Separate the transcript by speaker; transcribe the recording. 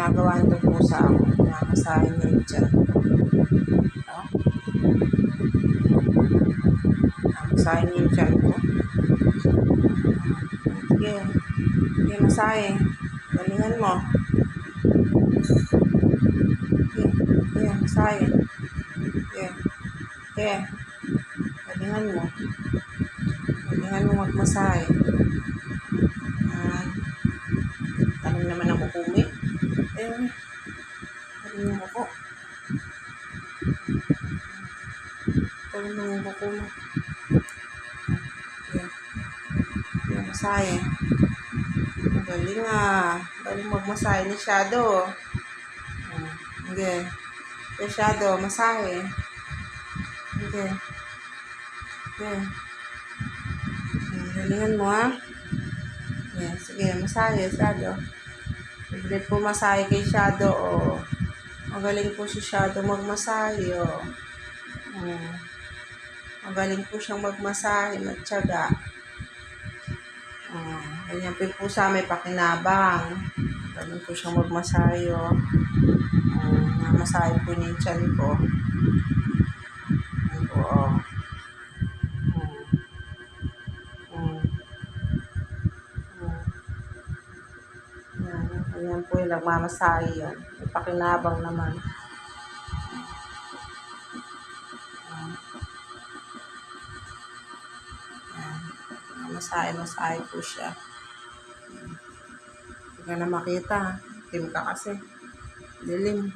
Speaker 1: ginagawa nito po sa ako. Namasahin niya yung tiyan. Oh. Namasahin niya yung tiyan ko. Sige. Sige, masahe. Galingan mo. Sige. Sige, masahe. Sige. Sige. Galingan mo. Galingan mo magmasahe. Ah. Tanong naman ang kukumi. Eh, tanong mo ko. Tanong mo ko mo. Yan. Yan, masahe. Ang Galing ah. Galing magmasahe ni Shadow. Ah, Okay. Okay, Shadow, masahe. Okay. Okay. Hmm, Galingan mo ah. Yan, sige, masahe, Shadow. Libre po kay Shadow, oh. Magaling po si Shadow magmasahe, oh. Hmm. Magaling po siyang magmasahe, matyaga. Oh, ganyan po po sa may pakinabang. Magaling po siyang magmasahe, oh. Oh, namasahe po niya yung tiyan ko. Yan po, oh. Yan, ganyan po yung nagmamasahe yan. May pakinabang naman. Yan. Yan. Masahe, masahe po siya. Hindi ka na makita. Tim ka kasi. Dilim.